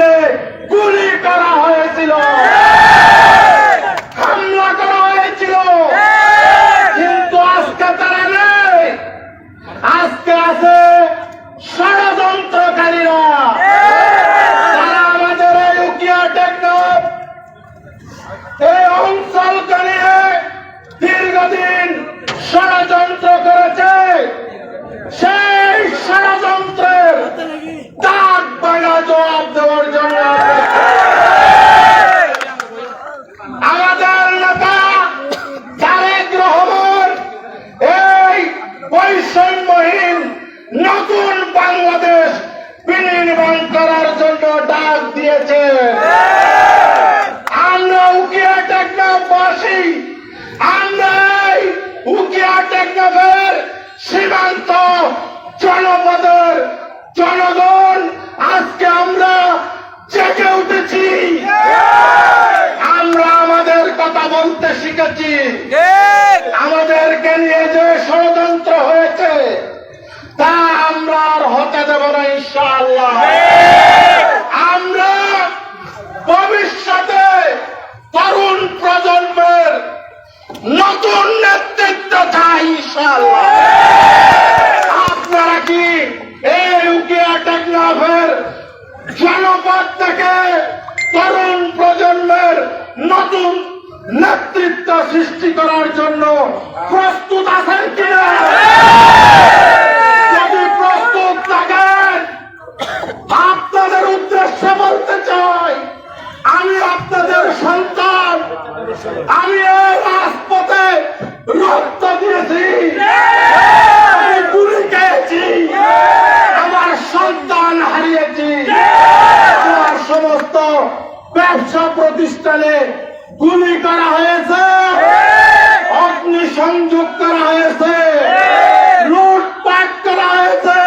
মিছিলে গুলি করা হয়েছিল হামলা করা হয়েছিল কিন্তু আজকে তারা নেই আজকে আছে ষড়যন্ত্রকারীরা তারা আমাদের এই উকিয়া টেকনফ এই অঞ্চলকে নিয়ে দীর্ঘদিন ষড়যন্ত্র করেছে সেই ষড়যন্ত্রের দাগ বাঙা জবাব দেওয়ার জন্য আমাদের নেতা তারেক রহমান এই বৈষম্যহীন নতুন বাংলাদেশ বিনির্মাণ করার জন্য ডাক দিয়েছে আমরা সীমান্ত জনপদের জনগণ। আজকে আমরা জেগে উঠেছি। আমরা আমাদের কথা বলতে শিখেছি। আমাদেরকে নিয়ে যে ষড়যন্ত্র হয়েছে, তা আমরা আর হতে দেব না, ইনশাআল্লাহ। নতুন নেতৃত্ব চাই আপনারা কি এই জনপদ থেকে তরুণ প্রজন্মের নতুন নেতৃত্ব সৃষ্টি করার জন্য প্রস্তুত আছেন কিনা যদি প্রস্তুত থাকেন আপনাদের উদ্দেশ্যে বলতে চাই আমি আপনাদের সন্তান আমি এই রাজপথে রক্ত দিয়েছি আমি গুলি খেয়েছি আমার সন্তান হারিয়েছি আমার সমস্ত ব্যবসা গুলি করা হয়েছে। অগ্নি সংযোগ করা হয়েছে। লুটপাট করা হয়েছে।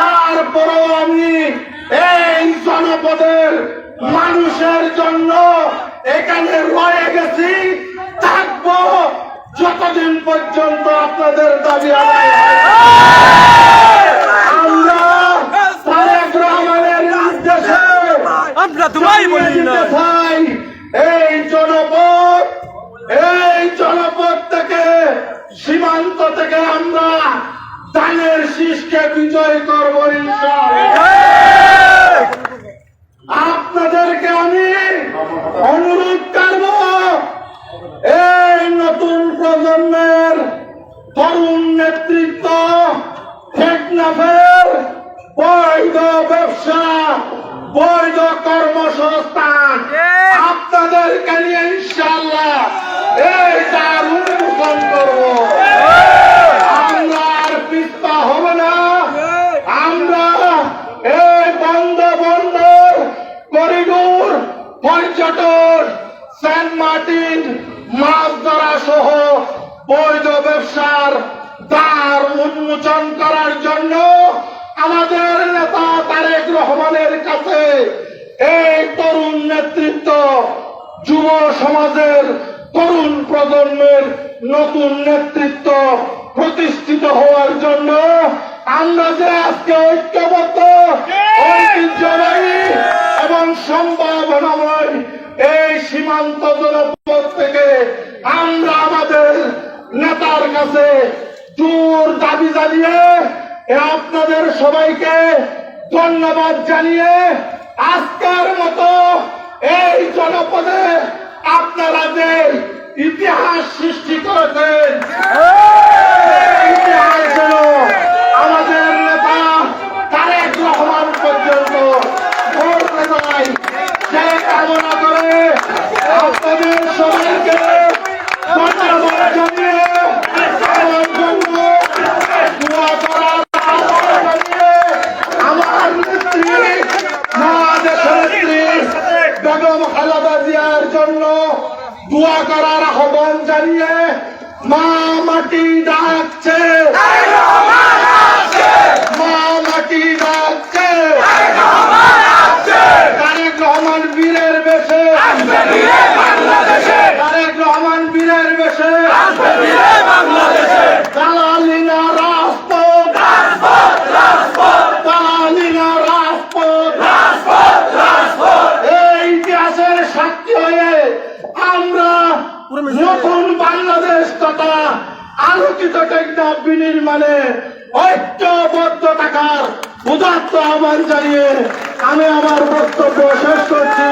তারপরেও আমি এই জনপদের মানুষের জন্য এখানে রয়ে গেছি। থাকব যতদিন পর্যন্ত আপনাদের দাবি আদায় আমরা আমরা তোমায় বলি না এই জনপদ এই জনপদ থেকে সীমান্ত থেকে আমরা ধানের শীষকে বিজয় করব আপনাদেরকে আমি অনুরোধ করব এই নতুন প্রজন্মের তরুণ নেতৃত্ব টেকনাফের বৈধ ব্যবসা বৈধ কর্মসংস্থান। আপনাদেরকে নিয়ে ইনশাল্লাহ এই তার উন্মোচন করব। আমরা আর পিস্তা হব না। আমরা এই বন্ধ বন্দর করিডোর পর্যটন সেন্ট মার্টিন মাছ ধরা সহ বৈধ ব্যবসার দ্বার উন্মোচন করার জন্য আমাদের নেতা তারেক রহমানের কাছে এই তরুণ নেতৃত্ব যুব সমাজের তরুণ প্রজন্মের নতুন নেতৃত্ব প্রতিষ্ঠিত হওয়ার জন্য আমরা যে আজকে ঐক্যবদ্ধ ঐতিহ্যবাহী এবং সম্ভাবনাময় এই সীমান্ত জনপদ থেকে আমরা আমাদের নেতার কাছে জোর দাবি জানিয়ে আপনাদের সবাইকে ধন্যবাদ জানিয়ে আজকের মতো এই জনপদে আপনারা যে ইতিহাস সৃষ্টি করেছেন ইতিহাস আমাদের নেতা তারেক রহমান পর্যন্ত বলতে যায় সে কামনা করে আপনাদের সবাইকে ধন্যবাদ জানিয়ে আমার জন্য দোয়া করার আহ্বান জানিয়ে আমার নেত্রী মা দেশনেত্রী বেগম খালেদা জিয়ার জন্য দোয়া করার আহ্বান জানিয়ে মা মাটি ডাকছে। মা মাটি ডাকছে। তারেক রহমান বীর নতুন বাংলাদেশ তথা আলোকিত টেকনাফ বিনির্মাণে ঐক্যবদ্ধ থাকার উদাত্ত আহ্বান জানিয়ে আমি আমার বক্তব্য শেষ করছি।